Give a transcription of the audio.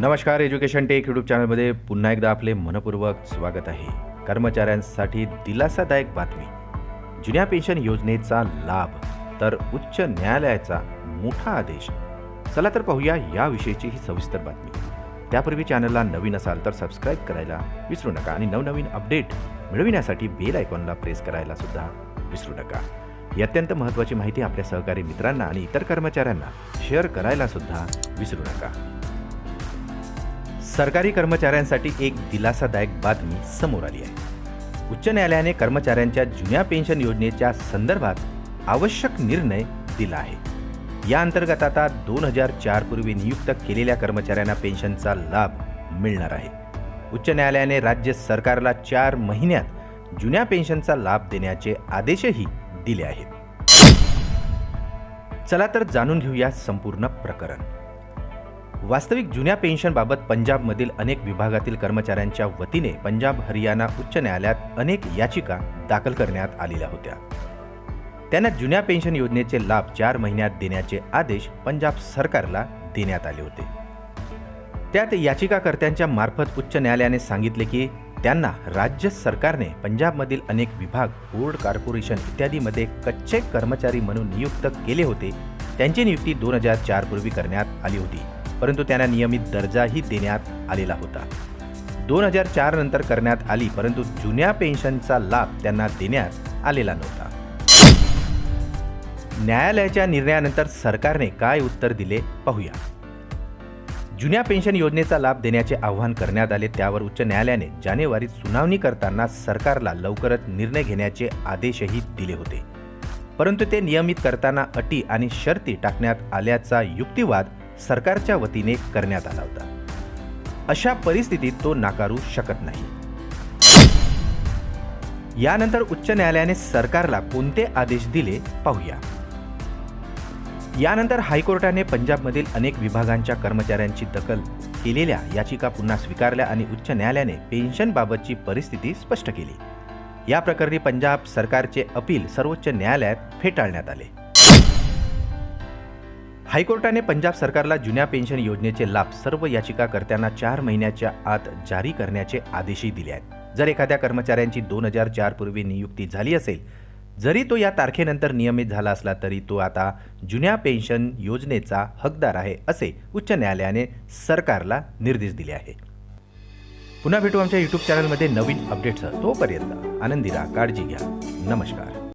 नमस्कार education take YouTube चॅनलमध्ये पुन्हा एकदा आपले मनपूर्वक स्वागत आहे. कर्मचाऱ्यांसाठी दिलासादायक बातमी. जुन्या पेन्शन योजनेचा लाभ तर उच्च न्यायालयाचा मोठा आदेश. चला तर पाहूया याविषयीची ही सविस्तर बातमी. त्यापूर्वी चॅनलला नवीन असाल तर सबस्क्राईब करायला विसरू नका आणि नवनवीन अपडेट मिळविण्यासाठी बेल आयकॉनला प्रेस करायला सुद्धा विसरू नका. ही अत्यंत महत्त्वाची माहिती आपल्या सहकारी मित्रांना आणि इतर कर्मचाऱ्यांना शेअर करायला सुद्धा विसरू नका. सरकारी कर्मचाऱ्यांसाठी एक दिलासादायक बातमी समोर आली आहे. उच्च न्यायालयाने कर्मचाऱ्यांच्या जुन्या पेन्शन योजनेच्या संदर्भात आवश्यक निर्णय दिला आहे. या अंतर्गत आता दोन हजार चार पूर्वी नियुक्त केलेल्या कर्मचाऱ्यांना पेन्शनचा लाभ मिळणार आहे. उच्च न्यायालयाने राज्य सरकारला चार महिन्यात जुन्या पेन्शनचा लाभ देण्याचे आदेशही दिले आहेत. चला तर जाणून घेऊया संपूर्ण प्रकरण. वास्तविक जुन्या पेन्शनबाबत पंजाबमधील अनेक विभागातील कर्मचाऱ्यांच्या वतीने पंजाब हरियाणा उच्च न्यायालयात अनेक याचिका दाखल करण्यात आलेल्या होत्या. त्यांना जुन्या पेन्शन योजनेचे लाभ चार महिन्यात देण्याचे आदेश पंजाब सरकारला देण्यात आले होते. त्यात याचिकाकर्त्यांच्या मार्फत उच्च न्यायालयाने सांगितले की त्यांना राज्य सरकारने पंजाबमधील अनेक विभाग बोर्ड कॉर्पोरेशन इत्यादीमध्ये कच्चे कर्मचारी म्हणून नियुक्त केले होते. त्यांची नियुक्ती दोन हजार चार पूर्वी करण्यात आली होती. परंतु त्यांना नियमित दर्जाही देण्यात आलेला होता. दोन हजार चार नंतर करण्यात आली परंतु जुन्या पेन्शनचा लाभ त्यांना देण्यात आलेला नव्हता. न्यायालयाच्या निर्णयानंतर सरकारने काय उत्तर दिले पाहूया. जुन्या पेन्शन योजनेचा लाभ देण्याचे आवाहन करण्यात आले त्यावर उच्च न्यायालयाने जानेवारीत सुनावणी करताना सरकारला लवकरच निर्णय घेण्याचे आदेशही दिले होते. परंतु ते नियमित करताना अटी आणि शर्ती टाकण्यात आल्याचा युक्तिवाद सरकारच्या वतीने करण्यात आला होता. अशा परिस्थितीत तो नाकारू शकत नाही. यानंतर उच्च न्यायालयाने सरकारला कोणते आदेश दिले पाहूया. यानंतर हायकोर्टाने पंजाबमधील अनेक विभागांच्या कर्मचाऱ्यांची दखल केलेल्या याचिका पुन्हा स्वीकारल्या आणि उच्च न्यायालयाने पेन्शनबाबतची परिस्थिती स्पष्ट केली. या प्रकरणी पंजाब सरकारचे अपील सर्वोच्च न्यायालयात फेटाळण्यात आले. हायकोर्टाने पंजाब सरकारला जुन्या पेन्शन योजनेचे लाभ सर्व याचिकाकर्त्यांना चार महिन्याच्या आत जारी करण्याचे आदेशही दिले आहेत. जर एखाद्या कर्मचाऱ्यांची दोन हजार चार पूर्वी नियुक्ती झाली असेल जरी तो या तारखेनंतर नियमित झाला असला तरी तो आता जुन्या पेन्शन योजनेचा हकदार आहे असे उच्च न्यायालयाने सरकारला निर्देश दिले आहे. पुन्हा भेटू आमच्या यूट्यूब चॅनलमध्ये नवीन अपडेट्स तोपर्यंत आनंदी राहा काळजी घ्या. नमस्कार.